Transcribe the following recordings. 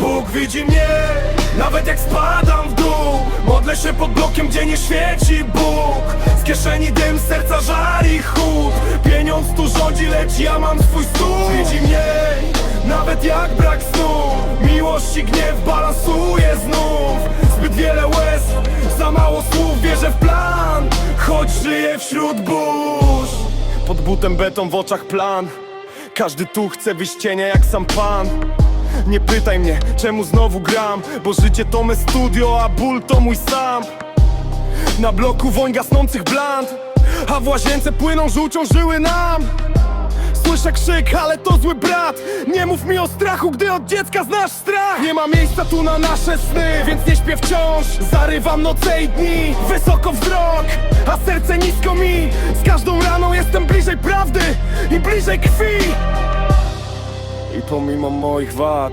Bóg widzi mnie, nawet jak spadam w dół. Modlę się pod blokiem, gdzie nie świeci Bóg. Z kieszeni dym, serca żar i chłód. Pieniądz tu rządzi, lecz ja mam swój stół. Widzi mnie, nawet jak brak snu. Miłość i gniew balansuje znów. Zbyt wiele łez, za mało słów Wierzę w plan, choć żyję wśród burz. Pod butem beton, w oczach plan. Każdy tu chce wyjść z cienia jak sam pan Nie pytaj mnie, czemu znowu gram Bo życie to me studio, a ból to mój sam. Na bloku woń gasnących bland A w łazience płyną żółcią żyły nam. Słyszę krzyk, ale to zły brat. Nie mów mi o strachu, gdy od dziecka znasz strach. Nie ma miejsca tu na nasze sny, więc nie śpię wciąż. Zarywam noce i dni, wysoko wzrok A serce nisko mi. Z każdą raną jestem bliżej prawdy i bliżej krwi I pomimo moich wad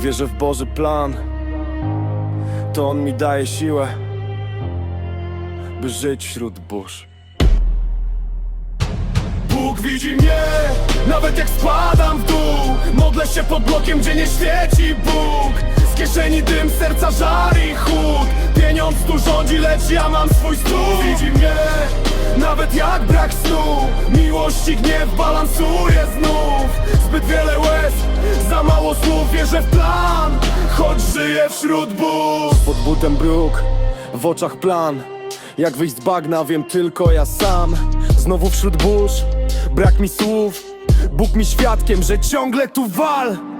Wierzę w Boży plan. To On mi daje siłę By żyć wśród burz. Bóg widzi mnie, nawet jak spadam w dół. Modlę się pod blokiem, gdzie nie świeci Bóg. Z kieszeni dym, serca żar i chłód. Pieniądz tu rządzi, lecz ja mam swój stół. Widzi mnie, nawet jak brak snu Miłość i gniew balansuje znów. Zbyt wiele łez, za mało słów. Wierzę w plan, choć żyję wśród burz Pod butem bruk, w oczach plan. Jak wyjść z bagna wiem tylko ja sam. Znowu wśród burz, brak mi słów. Bóg mi świadkiem, że ciągle tu wal